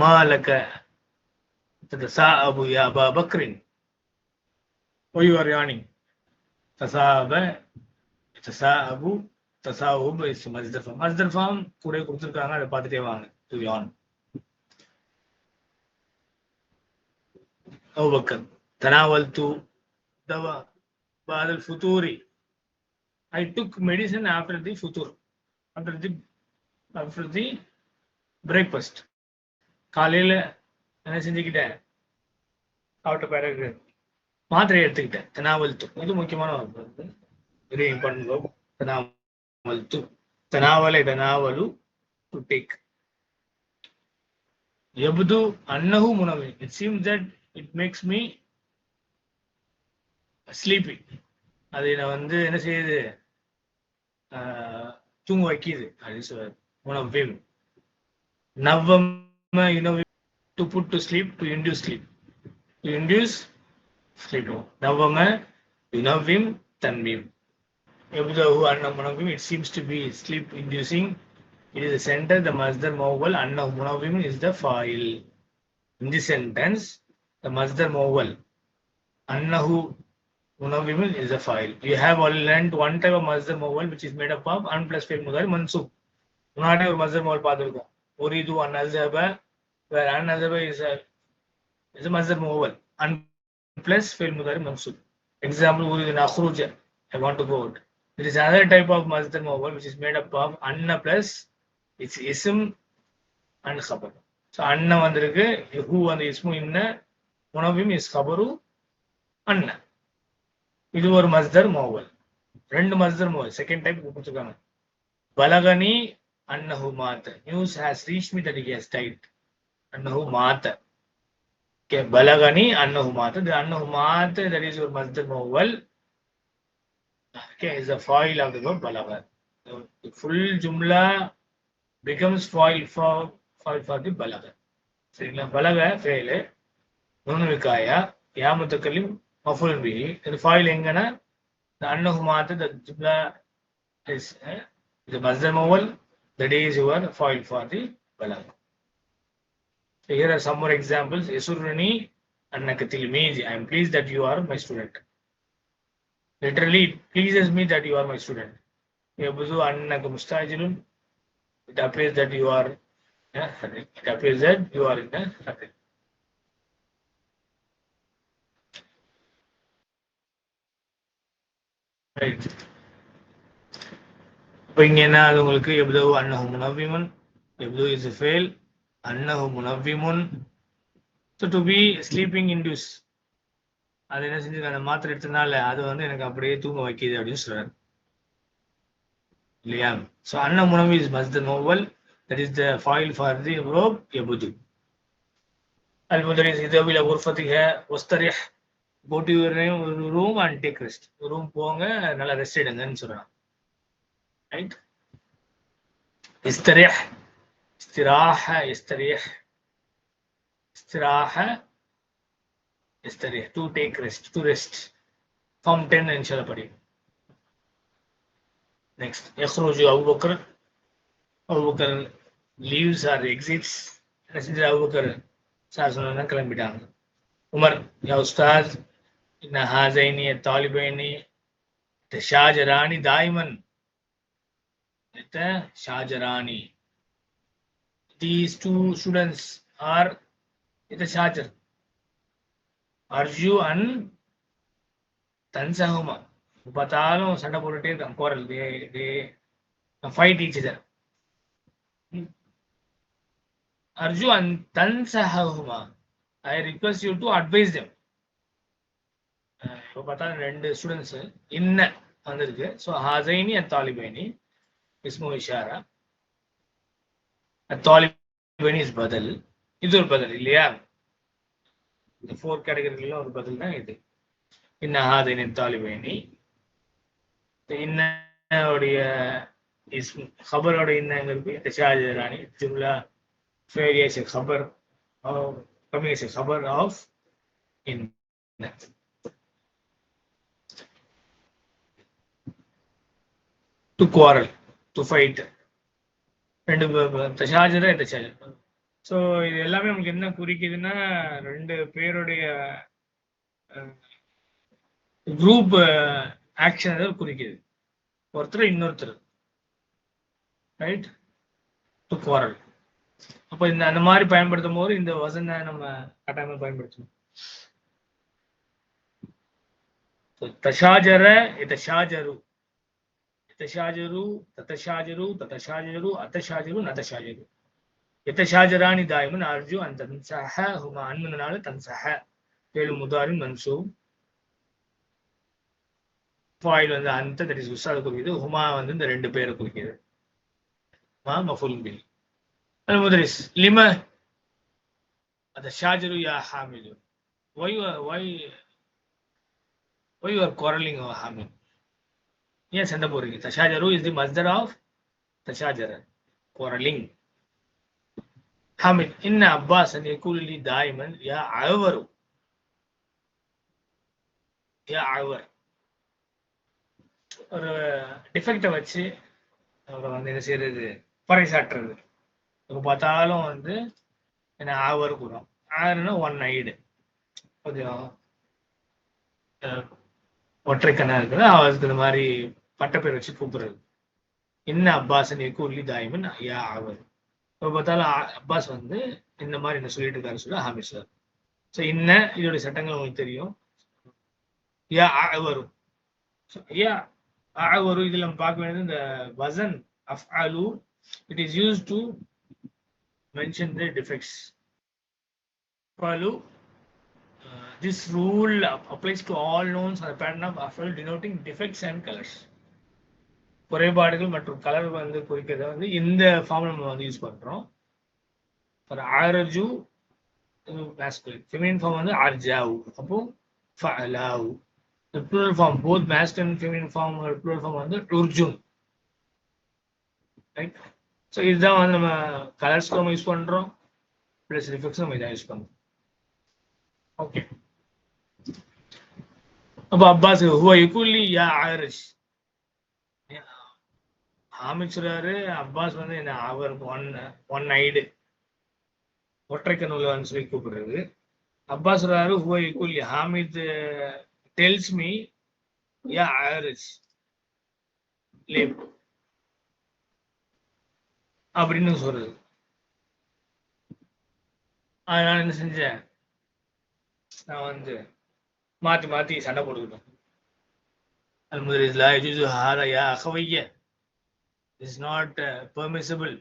மாலக. தசாஅபு யா அபா பக்ரின். ஒய் ஆர் யானிங் தசாப தசாஅபு தசாஉப் இஸ் மஸ்தர் ஃபார்ம் மஸ்தர் ஃபார்ம் கூட கொடுத்துருக்காங்க அதை பார்த்துட்டே வாங்க. டு யான் அபுபக்கர் தனாவல்து தவா. badal futuri i took medicine after the ஃபுதூர் after the after the breakfast காலையில என்ன செஞ்சுக்கிட்டேன்? சாப்பிட்ட பிறகு மாத்திரை எடுத்துக்கிட்டேன். தனாவல்து இது முக்கியமான ஒரு வெரி இம்பார்ட்டன்ட் தனாவல்து தனாவலை டு டேக் எபுது அன்னஹு முனவி it seems that it makes me sleepy அது என்ன வந்து என்ன செய்யுது? ஆஹ், தூங்க வைக்கிது. அது உணவு நவம யுனவி to put to sleep to induce sleep to induce sleep நவம யுனவிம் தன்மீம் எபுதஹு அன்ன முனவிம் it seems to be sleep inducing it is centre த மஸ்தர் மௌவல் அன்ன முனவிம் is the foil In this sentence, the masdar mawwal, annahu munawwimun is a file. You have already learned one type of masdar mawwal which is made up of an plus fi'l mudari mansub. முன்னாடி ஒரு மஸ்தர் mole பார்த்துருக்கோம் உரிது அன் அசப வேற அன் அசப is is மஸ்தர் மோவல் அன் பிளஸ் ஃபெயில் முதரி மன்சூப் எக்ஸாம்பிள் உரிது நஹ்ருஜ I want to go out it is other type of மஸ்தர் மோவல் which is made up of அன்ன பிளஸ் இட்ஸ் இஸ்ம் அண்ட் ஹபர் ஸோ அண்ணன் வந்திருக்கு. ஹூ அந்த இஸ்மு இன்ன உணவும் இஸ் கபரு அண்ணன் இது ஒரு மஸ்தர் மோவல் ரெண்டு மஸ்தர் மோவல் செகண்ட் டைப் கொடுத்துருக்காங்க. பலகனி அன்னஹு மாத்த news has reach me that has died அன்னஹு மாத்த ஓகே பலகனி அன்னஹு மாத்த தி அன்னஹு மாத்த தட் இஸ் ஒரு மஸ்தர் மோவல் ஓகே இஸ் த ஃபாயில் ஆஃப் தி வேர்ட் பலக ஃபுல் ஜும்லா becomes foil for foil for the பலக சரிங்களா பலக ஃபெயிலு நுண்ணு விக்காயா யாமத்துக்கல்லிம் மஃபுல் பி இது ஃபாயில் எங்கன்னா the அன்னஹு மாத்த the jumla is uh, the masdar mawal that is your foil for the balaga so here are some more examples. Yasurruni annaka tilmizi i am pleased that you are my student. Literally it pleases me that you are my student. Yabzu annaka it appears that you are yeah, it appears that you are in hurry. Right. இப்போ இங்கே என்ன அது உங்களுக்கு? எவ்வளவு அன்னஹு முனவ்விமுன் எவ்வளவு is ஃபெயில் அன்னஹு முனவ்விமுன். So to be sleeping induce அது என்ன செஞ்சு அந்த மாத்திரை எடுத்தனால அது வந்து எனக்கு அப்படியே தூங்க வைக்கிது அப்படின்னு சொல்றாரு. இல்லையா? ஸோ அன்ன முனவி இஸ் மஸ் the novel. That is the ஃபாயில் ஃபார் தி ரோப் எபுது. அல் முதலிஸ் இதவில உற்பத்திக ஒஸ்தரிஹ் go room and take rest room போங்க நல்லா ரெஸ்ட் எடுங்கன்னு சொல்கிறான் استريح استراحة يستريح استراحة يستريح to take rest to rest form 10 إن شاء الله படியும் next يخرج أبو بكر أبو بكر leaves or exits என்ன செஞ்சு அபு பக்கர் சார் சொன்னா கிளம்பிட்டாங்க உமர் யா உஸ்தாஸ் இன்ன ஹாசைனி தாலிபைனி ஷாஜரானி தாய்மன் with uh, the Shahjarani. These two students are with the Shahjar. Arju and Tansahuma. பார்த்தாலும் சண்டை போட்டுட்டே இருக்கான் கோரல் தே தே ஃபைட் ஈச் இதர் அர்ஜு and தன்சஹுமா I request you to advise them இப்போ பார்த்தா ரெண்டு ஸ்டூடெண்ட்ஸு இன்ன வந்திருக்கு ஸோ ஹசைனி அண்ட் தாலிபைனி இஸ்மு இஷாரா. தாலிபனிஸ் பதில். இது ஒரு பதில் இல்லையா? இந்த ஃபோர் கேட்டகரியில ஒரு பதில் தான் இது. இன்னஹாதின் தாலிபேனி. இன்னோடைய இஸ்ம் ஹபரோட இன்னங்கிறது ஷாஜரானி ஜும்லா ஃபேரியஸ் ஹபர் கமிங் ஹபர் of in to quarrel. To fight ரெண்டு தஷாஜரா தஷாஜர் ஸோ இது எல்லாமே நமக்கு என்ன குறிக்குதுன்னா ரெண்டு பேருடைய குரூப் ஆக்ஷன் ஏதாவது குறிக்குது. ஒருத்தர் இன்னொருத்தர். ரைட் டு குவாரல் அப்போ இந்த அந்த மாதிரி பயன்படுத்தும் போது இந்த வசனை நம்ம கட்டாயமாக பயன்படுத்தணும். தஷாஜர இதஷாஜரு இதஷாஜரு ததஷாஜரு ததஷாஜரு அத்தஷாஜரு நதஷாஜரு எத்தஷாஜராணி தாய்மன் அர்ஜு அந்த தன்சஹ ஹுமா அன்மனால தன்சஹ ஏழு முதாரின் மன்சூப் ஃபாயில் வந்து அந்த தட் இஸ் உஸ்தாது குறிக்குது ஹுமா வந்து இந்த ரெண்டு பேரை குறிக்குது மா மஃபுல் பில் அல் முதரிஸ் லிம அந்த ஷாஜரு யா Hamid why why why are quarreling Hamid Yes, and the Burgi. Tashajaru is the masdar of Tashajara, quarreling. Hamid, Inna Abbas and Yakulli Diamond, Ya Avaru. Ya Avar. ஒரு டிஃபெக்டை வச்சு அவரை வந்து என்ன செய்யறது பறைசாட்டுறது இப்போ பார்த்தாலும் வந்து என்ன ஆவர் கூடும் ஆறுன்னா ஒன் ஐடு கொஞ்சம் ஒற்றை கண்ணா அவருக்கு இந்த மாதிரி பட்டப்பேர் வச்சு கூப்பிடுறது. என்ன அப்பாஸ் கூலி தாய்மன் ஐயா ஆவர். இப்போ பார்த்தாலும் அப்பாஸ் வந்து இந்த மாதிரி என்ன சொல்லிட்டு இருக்காரு சொல்ல ஹாமிஸ் சார். ஸோ இன்ன இதோடைய சட்டங்கள் உங்களுக்கு தெரியும்? யா வரும் யா வரும் இதில் நம்ம பார்க்க வேண்டியது இந்த வசன் அஃப் அலு it is use to mention the defects அலு this rule applies to all nouns on the pattern of afal denoting defects and colors. குறைபாடுகள் மற்றும் கலர் வந்து குறிக்கிறத வந்து இந்த ஃபார்ம் நம்ம வந்து யூஸ் பண்ணுறோம் ஃபார் ஆரஜு மேஸ்குலின் ஃபெமினின் ஃபார்ம் வந்து ஆர்ஜாவு அப்போ ஃபலாவு plural form both masculine feminine form plural form வந்து உர்ஜுன் ரைட் ஸோ இதுதான் வந்து நம்ம கலர்ஸ்க்கு நம்ம யூஸ் பண்ணுறோம் ப்ளஸ் ரிஃபெக்ட்ஸ் நம்ம இதான் யூஸ் பண்ணுறோம் ஓகே அப்போ அப்பாஸ் ஹுவா யுகுலி யா ஆரிஷ் ஆமிச்சுறாரு அப்பாஸ் வந்து என்ன அவர் ஒன் ஒன் ஐடு ஒற்றைக்க நூலன்னு சொல்லி கூப்பிடுறது அப்பாஸ் சொல்றாரு ஹுவ இக்குல் ஹாமித் டெல்ஸ் மீ யா ஆரிஷ் லேப் அப்படின்னு சொல்றது நான் என்ன செஞ்சேன் நான் வந்து மாத்தி மாத்தி சண்டை போட்டுக்கிட்டோம் அது முதலில் லா யஜூசு ஹாதா யா அகவைய is not uh, permissible.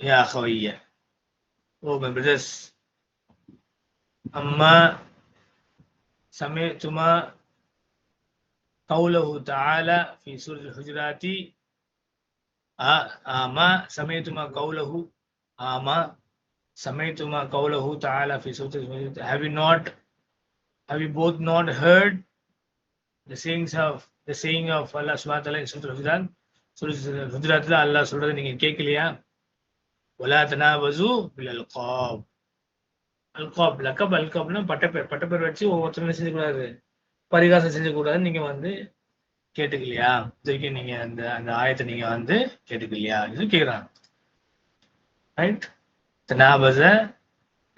يا أخوية Oh my brothers أما سمعتما قوله تعالى في سورة الحجرات آما سمعتما قوله آما سمعتما قوله تعالى في سورة الحجرات Have you not have you both not heard the sayings of the saying of Allah subhanahu in Surah in Surah Hujurat குஜராத்ல அல்லாஹ் சொல்றது நீங்க கேட்கலையா ஒலா தனாபசு பில் அல்காப் அல்காப் லக்கப் அல்காப்னா பட்டப்பேர். பட்டப்பேர் வச்சு ஒவ்வொருத்தரும் செஞ்சக்கூடாது பரிகாசம் செஞ்சக்கூடாது நீங்க வந்து கேட்டுக்கலையா? இது நீங்க அந்த அந்த ஆயத்தை நீங்க வந்து கேட்டுக்கலையா? இது கேக்குறாங்க. ரைட் தனாபச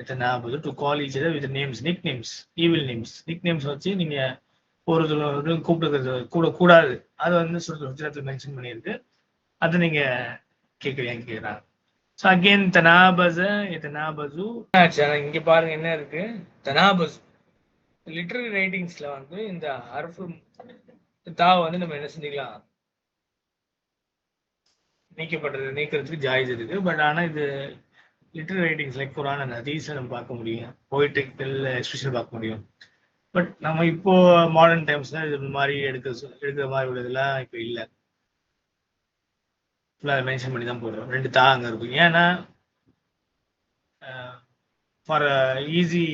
தனாபசு to call each with names nick names evil names nick names வச்சு நீங்க ஒரு கூப்பிடுறது கூட கூடாது. அது வந்து சுற்றுலத்தில் மென்ஷன் பண்ணியிருக்கு. அதை நீங்க கேட்கலையான்னு கேட்குறாங்க ஸோ அகெயின் தனாபச தனாபசு இங்க பாருங்க என்ன இருக்கு? தனாபசு லிட்டரரி ரைட்டிங்ஸ்ல வந்து இந்த அரபு தாவை வந்து நம்ம என்ன செஞ்சுக்கலாம்? நீக்கப்படுறது நீக்கிறதுக்கு ஜாயிஸ் இருக்கு பட் ஆனா இது லிட்டர் ரைட்டிங்ஸ் லைக் குரான் அந்த ஹதீஸை நம்ம பார்க்க முடியும். போயிட்டிக்கல் எக்ஸ்பிரஷன் பார்க்க முடியும். பட் நம்ம இப்போ மாடர்ன் டைம்ஸ்ல இது மாதிரி எடுக்க எடுக்கிற மாதிரி உள்ளதெல்லாம் இப்போ இல்லை. ஃபுல்லாக மென்ஷன் பண்ணி தான் போடுறோம். ரெண்டு தா அங்கே இருக்கும். ஏன்னா ஃபார் ஈஸி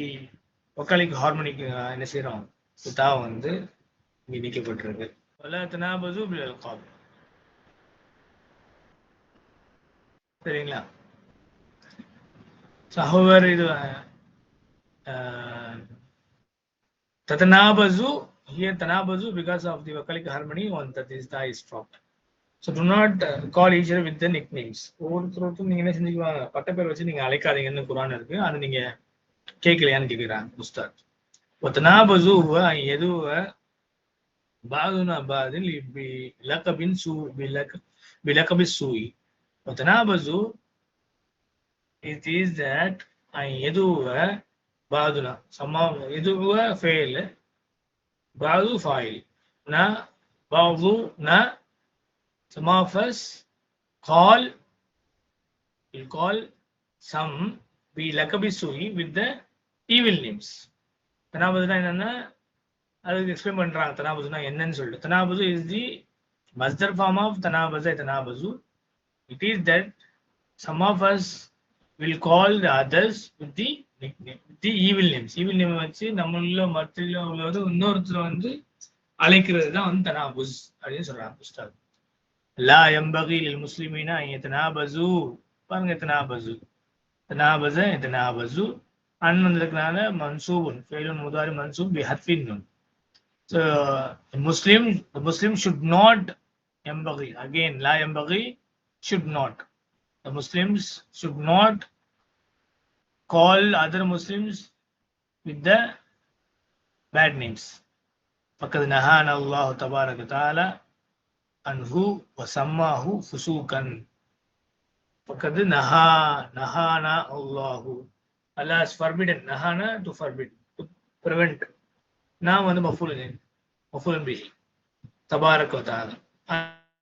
ஒக்காலிக் ஹார்மோனிக் என்ன செய்கிறோம் தா வந்து இங்கே நீக்கப்பட்டிருக்கு. வல்லாத்தனாபது காப். சரிங்களா? ஸோ ஹவர் இது Tatanabazu, here Tanabazu, because of the vocalic harmony, one that is the is dropped. So to not call each other with the nick names ஒவ்வொருத்தருக்கும் நீங்க என்ன செஞ்சுக்குவாங்க பட்ட பேர் வச்சு நீங்க அழைக்காதீங்கன்னு குரான் இருக்கு. அதை நீங்க கேட்கலையான்னு கேட்கிறாங்க உஸ்தாத். ஒத்தனாபசு எதுவ பாதுனா பாதில் பிலக்கபின் சூ பிலக் பிலக்கபி சூய். ஒத்தனாபசு இட் இஸ் தட் எதுவ பாதுனா சம்மா எதுவ ஃபெயில் பாது ஃபாயில் ந பாது ந some of us call will call some be lakabi sui evil names தனாபதுனா என்னன்னா அதுக்கு எக்ஸ்பிளைன் பண்றாங்க. தனாபதுனா என்னன்னு சொல்லிட்டு. தனாபது இஸ் தி மஸ்தர் ஃபார்ம் ஆஃப் தனாபச தனாபசு it is that some of us will call the others with the the evil names evil name வச்சு நம்மள மத்தியில உள்ளது இன்னொருத்தர் வந்து அழைக்கிறது தான் வந்து தனாபுஸ் அப்படின்னு சொல்றாங்க உஸ்தாத் லா எம்பகி முஸ்லிமீனா எத்தனாபசு பாருங்க எத்தனாபசு தனாபச எத்தனாபசு அன் வந்திருக்கனால மன்சூபுன் ஃபெயிலுன் முதாரி மன்சூப் பி ஹத்வின் நுன் so Muslim Muslim should not எம்பகி again லா எம்பகி should not The Muslims should not call other Muslims with the bad names. فَقَدْ نَهَانَ اللَّهُ تَبَارَكَ وَتَعَالَى أَنْهُ وَسَمَّاهُ فُسُوقًا فَقَدْ نَهَا نَهَانَ اللَّهُ Allah has forbidden. Nahana to forbid, to prevent. Now on the mafulun, mafulun bihi. تبارك وتعالى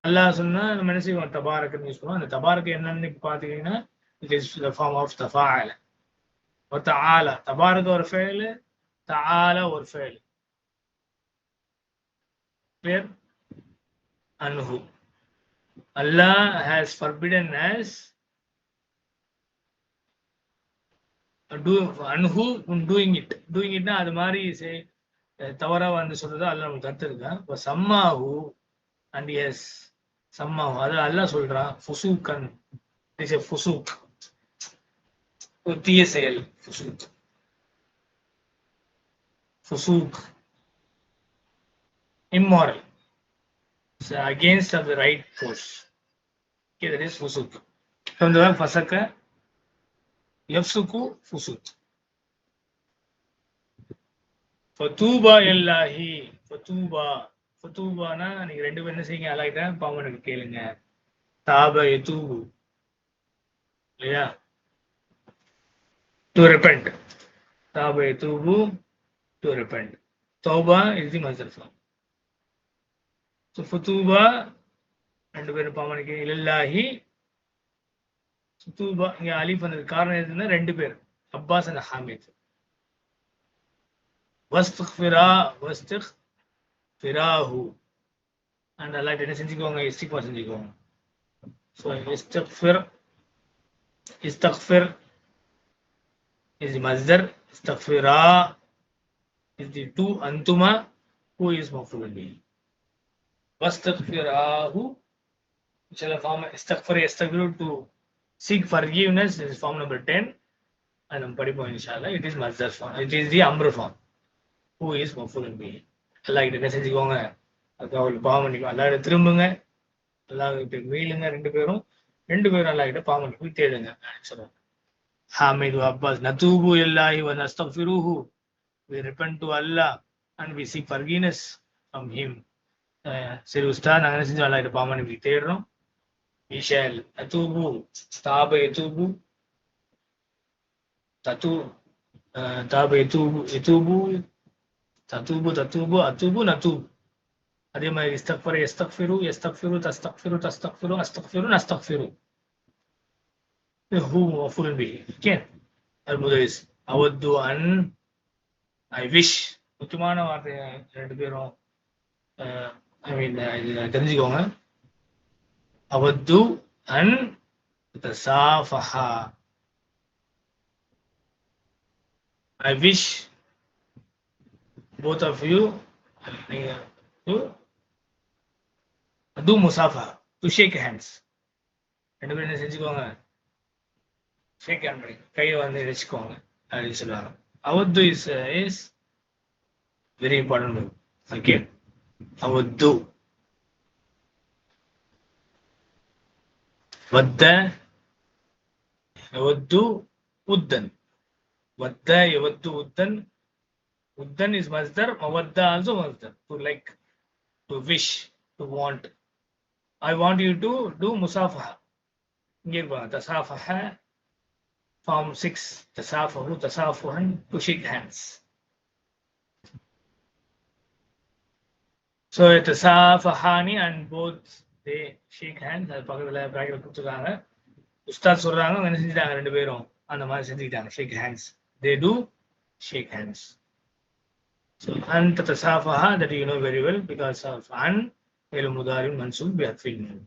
அல்லாஹ் சொன்னா நம்ம என்ன செய்வோம். தபாரக்குன்னு use பண்ணுவோம் அந்த தபாரக்கு என்னன்னு பாத்தீங்கன்னா it is the form of தஃபால ஆலா தபாரக்கு ஒரு ஃபெயிலு தாலா ஒரு ஃபெயிலு பேர்? அன்ஹு. அல்லாஹ் ஹேஸ் ஃபர்பிடன் ஹேஸ் அன்ஹு டூயிங் இட் டூயிங் இட்னா அது மாதிரி தவறாக வந்து சொல்றதா அல்ல நம்ம கத்துருக்கேன் இப்போ சம்மாஹூ அண்ட் எஸ் சம்மாஹு அது அல்லாஹ் சொல்றான் ஃபுசூக்கன் இஸ் எ ஃபுசூக் ஒரு தீய செயல் ஃபுசூக் ஃபுசூக் immoral so against of the right course okay that is fusuk from the word fasaka yafsuku fusuk ஃபதூபா எல்லாஹி ஃபதூபா ஃபதூபானா நீங்க ரெண்டு பேரும் என்ன செய்யுங்க அல்லாஹ்கிட்ட பாவனுக்கு கேளுங்க. தாப யதூபு இல்லையா? To repent. தாப யதூபு டு repent. தௌபா இஸ் தி மஸ்தர் ஃபார்ம் ஸோ ஃபதூபா ரெண்டு பேரும் பாவனுக்கு இல்லாஹி சுத்தூபா இங்க அலிஃப் வந்தது காரணம் எதுன்னா ரெண்டு பேர் அப்பாஸ் அண்ட் ஹாமித். வஸ்துஃபிரா வஸ்துக் ஃபிராஹு அண்ட் அல்லாஹ் என்ன செஞ்சுக்கோங்க இஸ்திக்பா செஞ்சுக்கோங்க ஸோ இஸ்தக்ஃபிர் இஸ்தக்ஃபிர் இஸ் தி மஸ்தர் இஸ்தக்ஃபிரா இஸ் தி டூ அந்துமா who is மஃபூல் B வஸ்தக்ஃபிராஹு which is a form istaghfar yastaghfiru to seek forgiveness this is form number 10 and நம்ம படிப்போம் இன்ஷால்லா it is masdar form it is the amr form who is maful be அல்லாஹ் கிட்ட என்ன செஞ்சுக்கோங்க. அதுக்கு அவளுக்கு பாவம் பண்ணிக்கோ. அல்லாஹ் கிட்ட திரும்புங்க. அல்லாஹ் கிட்ட மீளுங்க ரெண்டு பேரும். ரெண்டு பேரும் அல்லாஹ் கிட்ட பாவம் பண்ணி போய் தேடுங்க சொல்றாங்க ஹாமிது அப்பாஸ் நதூபு எல்லாஹி வ நஸ்தஃபிருஹு. We repent to Allah and we seek forgiveness from him. அஹ் சரி உஸ்தா நாங்கள் என்ன செஞ்சோம்? அல்லாஹ் கிட்ட பாவம் பண்ணி போய் தேடுறோம் ஈஷல் அத்தூபு தாப எதூபு தத்து தாப எதூபு எதூபு தத்தூபு தத்தூபு அத்தூபு நத்தூபு அதே மாதிரி இஸ்தக்ஃபர் எஸ்தக்ஃபிரு எஸ்தக்ஃபிரு தஸ்தக்ஃபிரு தஸ்தக்ஃபிரு அஸ்தக்ஃபிரு நஸ்தக்ஃபிரு ஹூ மஃபூல் பிஹி ஓகே அல்முதரிஸ் அவத்து அன் ஐ விஷ் முக்கியமான வார்த்தை ரெண்டு பேரும் ஐ மீன் இது தெரிஞ்சுக்கோங்க அவத்து அன் தசாஃபஹா I wish both of you uh, to do musafa, to shake hands. ரெண்டு பேரும் என்ன செஞ்சுக்கோங்க? ஷேக் ஹேண்ட் பண்ணி கையை வந்து வச்சுக்கோங்க அப்படின்னு சொல்லுவாங்க. அவத்து is is very important okay அவத்து. வத்த எவத்து உத்தன். வத்த எவத்து உத்தன். உத்தன் இஸ் மஸ்தர் மவத்த also மஸ்தர் to like to wish to want I want you to do முசாஃபா இங்கே இருப்பாங்க தசாஃபஹ ஃபார்ம் சிக்ஸ் தசாஃபஹு தசாஃபுஹன் to shake hands so தசாஃபஹானி and both they shake hands அது பக்கத்தில் ப்ராக்கெட் கொடுத்துருக்காங்க. உஸ்தாத் சொல்கிறாங்க அவங்க என்ன செஞ்சுட்டாங்க? ரெண்டு பேரும் அந்த மாதிரி செஞ்சுக்கிட்டாங்க shake hands they do shake hands So anta that you know very well because of an il mudari mansub bi atfil